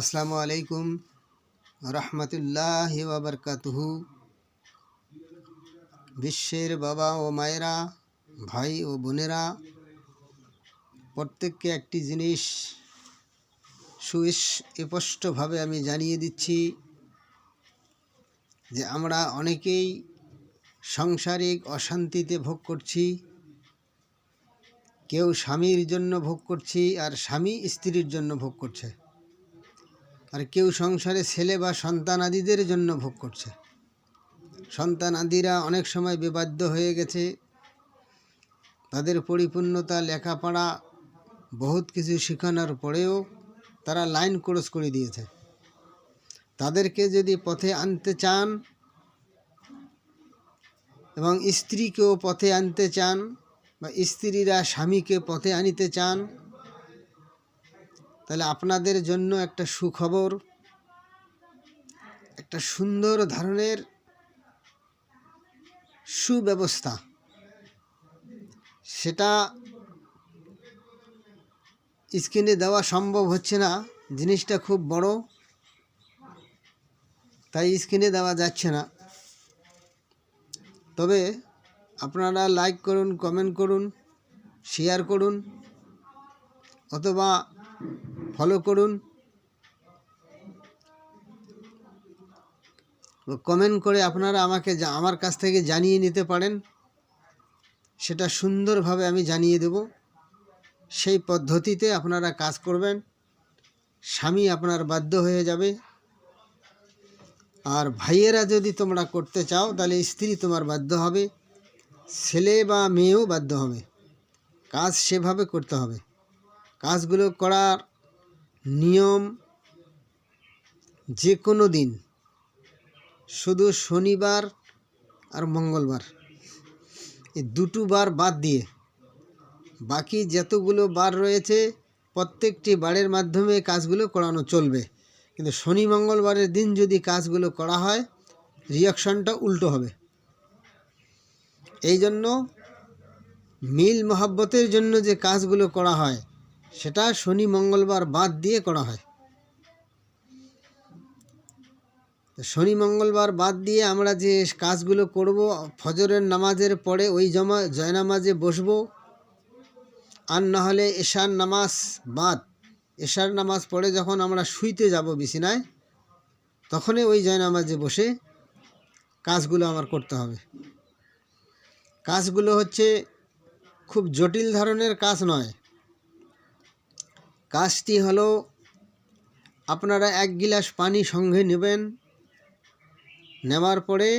আসসালামু আলাইকুম রহমতুল্লাহ বাবরকাতুহু বিশ্বের বাবা ও মায়েরা, ভাই ও বোনেরা, প্রত্যেককে একটি জিনিস সুস্পষ্টভাবে আমি জানিয়ে দিচ্ছি যে আমরা অনেকেই সাংসারিক অশান্তিতে ভোগ করছি, কেউ স্বামীর জন্য ভোগ করছি আর স্বামী স্ত্রীর জন্য ভোগ করছে। আর কেউ সংসারে ছেলে বা সন্তানাদিদের জন্য ভোগ করছে। সন্তানাদিরা অনেক সময় বিবাদ্য হয়ে গেছে। তাদের পরিপূর্ণতা, লেখাপড়া, বহুত কিছু শেখানোর পরেও তারা লাইন ক্রস করে দিয়েছে। তাদেরকে যদি পথে আনতে চান এবং স্ত্রীকেও পথে আনতে চান বা স্ত্রীরা স্বামীকে পথে আনিতে চান তাহলে আপনাদের জন্য একটা সুখবর, একটা সুন্দর ধরনের সুব্যবস্থা। সেটা স্ক্রিনে দেওয়া সম্ভব হচ্ছে না, জিনিসটা খুব বড়, তাই স্ক্রিনে দেওয়া যাচ্ছে না। তবে আপনারা লাইক করুন, কমেন্ট করুন, শেয়ার করুন, অথবা ফলো করুন। কমেন্ট করে আপনারা আমাকে আমার কাছ থেকে জানিয়ে নিতে পারেন। সেটা সুন্দরভাবে আমি জানিয়ে দেব। সেই পদ্ধতিতে আপনারা কাজ করবেন। স্বামী আপনার বাধ্য হয়ে যাবে। আর ভাইয়েরা যদি তোমরা করতে চাও, তাহলে স্ত্রী তোমার বাধ্য হবে। ছেলে বা মেয়েও বাধ্য হবে। কাজ সেভাবে করতে হবে। কাজগুলো করার নিয়ম যে কোনো দিন। শুধু শনিবার আর মঙ্গলবার। এই দুটো বার বাদ দিয়ে বাকি যতগুলো বার রয়েছে, প্রত্যেকটি বারের মাধ্যমে কাজগুলো করানো চলবে। কিন্তু শনি মঙ্গলবারের দিন যদি কাজগুলো করা হয় রিয়াকশনটা উল্টো হবে। এই জন্য মিল মহাব্বতের জন্য যে কাজগুলো করা হয় সেটা শনি মঙ্গলবার বাদ দিয়ে করা হয়। শনি মঙ্গলবার বাদ দিয়ে আমরা যে কাজগুলো করব, ফজরের নামাজের পরে ওই জমা জয়নামাজে বসবো, আর না হলে এশার নামাজ বাদ। এশার নামাজ পড়ে যখন আমরা শুইতে যাব বিছানায়, তখনই ওই জয়নামাজে বসে কাজগুলো আমার করতে হবে। কাজগুলো হচ্ছে খুব জটিল ধরনের কাজ নয় কাজটি হলো, আপনারা এক গিলাস পানি সঙ্গে নেবেন। নেওয়ার পরে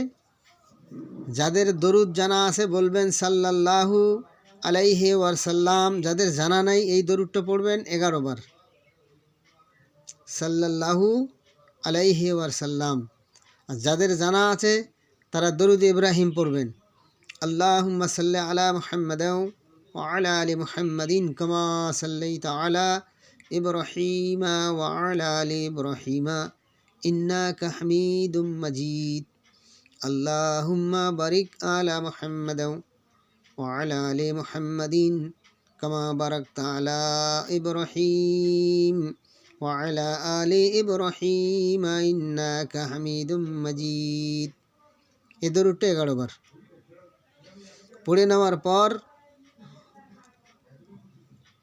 যাদের দরুদ জানা আছে বলবেন, সাল্লাল্লাহু আলাইহে ওয়াসাল্লাম, যাদের জানা নাই এই দরুদটা পড়বেন এগারো বার। সাল্লাল্লাহু আলাইহে ওয়াসাল্লাম, আর যাদের জানা আছে তারা দরুদ ইব্রাহিম পড়বেন। আল্লাহ সাল্লাহ আলা মোহাম্মদ আলা আলী মোহাম্মদিন কমা সাল্লাই আলা إبراهيم وعلى آل إبراهيم إنك حميد مجيد اللهم بارك على محمد وعلى آل محمد كما باركت على إبراهيم وعلى آل إبراهيم إنك حميد مجيد এদের উঠে এগারো বার পড়ে নেওয়ার পর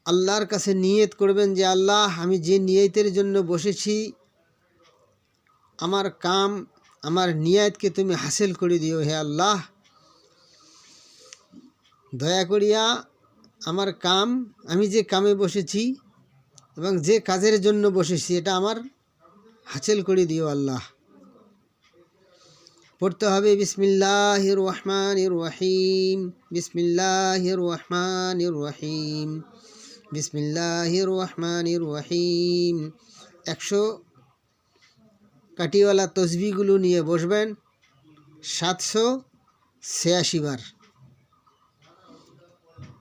আল্লাহর কাছে নিয়ত করবেন যে, আল্লাহ, আমি যে নিয়তের জন্য বসেছি, আমার কাম, আমার নিয়তকে তুমি হাসিল করে দিও, হে আল্লাহ। দয়া করিয়া আমার কাম, আমি যে কামে বসেছি এবং যে কাজের জন্য বসেছি, এটা আমার হাসিল করে দিও, আল্লাহ। পড়তে হবে বিসমিল্লাহ রহমান রহিম বিসমিল্লাহ রহমান রহিম। বিসমিল্লাহ রহমান রহিম একশো কাটিওয়ালা তসবিগুলো নিয়ে বসবেন, সাতশো ছিয়াশি বার।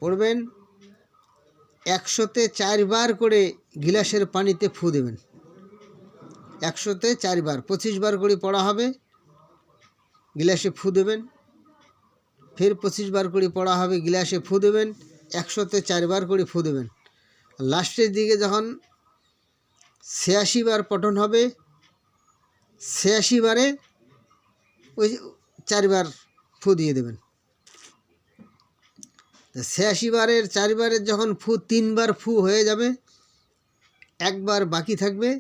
পড়বেন, একশোতে চারবার করে গিলাসের পানিতে ফু দেবেন। একশোতে চারবার পঁচিশ বার করে পড়া হবে, গিলাসে ফু দেবেন। ফের পঁচিশ বার করে পড়া হবে, গিলাসে ফু দেবেন, একশোতে চারবার করে ফু দেবেন। লাস্টের দিকে যখন ছিয়াশি বার পঠন হবে, ছিয়াশি বারে ওই চারবার ফু দিয়ে দেবেন। ছিয়াশি বারের চারবারের যখন ফু তিনবার ফু হয়ে যাবে একবার বাকি থাকবে,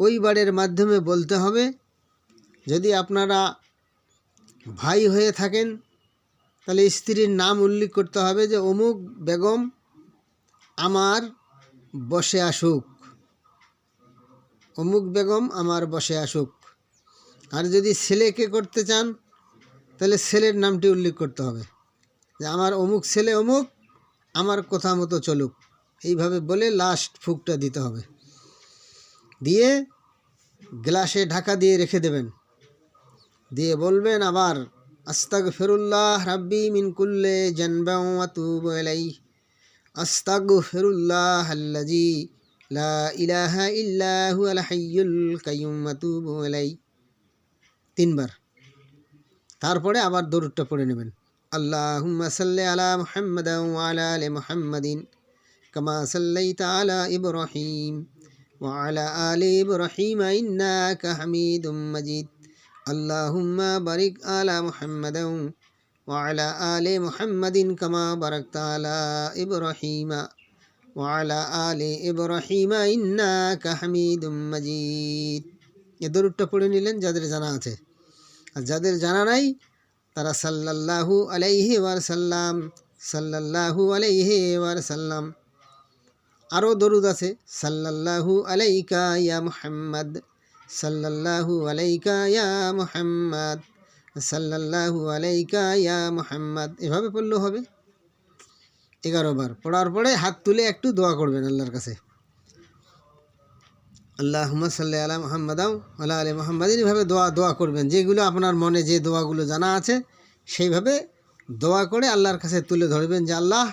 ওই বারের মাধ্যমে বলতে হবে, যদি আপনারা ভাই হয়ে থাকেন, তাহলে স্ত্রীর নাম উল্লেখ করতে হবে যে অমুক বেগম আমার বসে আসুক। অমুক বেগম আমার বসে আসুক। আর যদি ছেলেকে করতে চান, তাহলে ছেলের নামটি উল্লেখ করতে হবে। যে আমার অমুক ছেলে অমুক, আমার কথা মতো চলুক। এইভাবে বলে লাস্ট ফুকটা দিতে হবে। দিয়ে গ্লাসে ঢাকা দিয়ে রেখে দেবেন। দিয়ে বলবেন আবার আস্তাক ফেরুল্লাহ রাব্বি মিন কুল্লে জনবাউ আতুবু ইলাই আস্তাগ ফেরুল্লাহ আল্লাজি লা ইলাহা ইল্লা হুয়াল হাইয়ুল কাইয়ুম আতুবু ইলাই তিনবার। তারপরে আবার দরুদটা পড়ে নেবেন। আল্লাহুম্মা সাল্লি আলা মুহাম্মাদ ওয়া আলা আলি মুহাম্মাদিন কামা সাল্লাইতা আলা ইব্রাহিম ওয়া আলা আলি ইব্রাহিম ইন্নাকা হামিদুম মাজিদ। আল্লাহুম্মা বারিক আলা মুহাম্মাদ আলি মুহাম্মাদিন কামা বারাকতা আলা ইব্রাহিম ওয়া আলা আলি ইব্রাহিম ইন্নাকা হামিদুম মাজিদ এ দরুদটা পড়ে নিলেন, যাদের জানা আছে। আর যাদের জানা নাই, তারা সাল্লাল্লাহু আলাইহি ওয়ার সাল্লাম সাল্লাল্লাহু আলাইহি ওয়ার সাল্লাম আরও দরুদ আছে, সাল্লাল্লাহু আলাইকা ইয়া মুহাম্মদ, সাল্লাল্লাহু আলাইকা ইয়া মুহাম্মদ। সাল্লাল্লাহু আলাইকা ইয়া মুহাম্মদ। এভাবে পড়লেও হবে? এগারো বার। পড়ার পরে হাত তুলে একটু দোয়া করবেন আল্লাহর কাছে। আল্লাহ সাল্লি আলা মোহাম্মদাও আল্লাহ আলী মোহাম্মদিন। এভাবে দোয়া দোয়া করবেন। যেগুলো আপনার মনে যে দোয়াগুলো জানা আছে, সেইভাবে দোয়া করে আল্লাহর কাছে তুলে ধরবেন যে, আল্লাহ,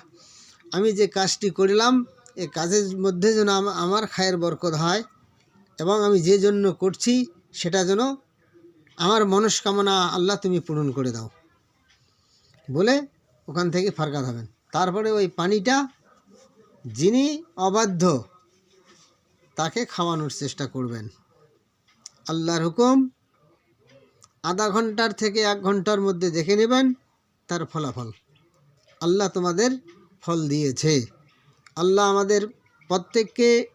আমি যে কাজটি করিলাম, এ কাজের মধ্যে যেন আম- আমার খায়ের বরকত হয় এবং আমি যে জন্য করছি, সেটা যেন আমার মনস্কামনা আল্লাহ তুমি পূরণ করে দাও। বলে ওখান থেকে ফারকাত হবেন। তারপরে ওই পানিটা যিনি অবাধ্য, তাকে খাওয়ানোর চেষ্টা করবেন। আল্লাহর হুকুম আধা ঘণ্টার থেকে এক ঘণ্টার মধ্যে দেখে নেবেন তার ফলাফল। আল্লাহ তোমাদের ফল দিয়েছে। আল্লাহ আমাদের প্রত্যেককে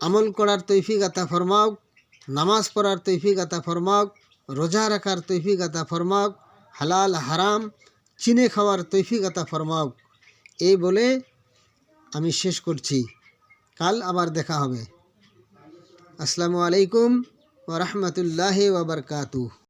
আমল করার তৈফিক আতা ফরমাও নামাজ পড়ার তৈফিক আতা ফরমাক, রোজা রাখার তৈফিক আতা ফরমাক, হালাল, হারাম, চিনে খাওয়ার তৈফিক আতা ফরমাক। এই বলে আমি শেষ করছি। কাল আবার দেখা হবে। আসসালামু আলাইকুম ওরহমতুল্লাহ ওবরকাতু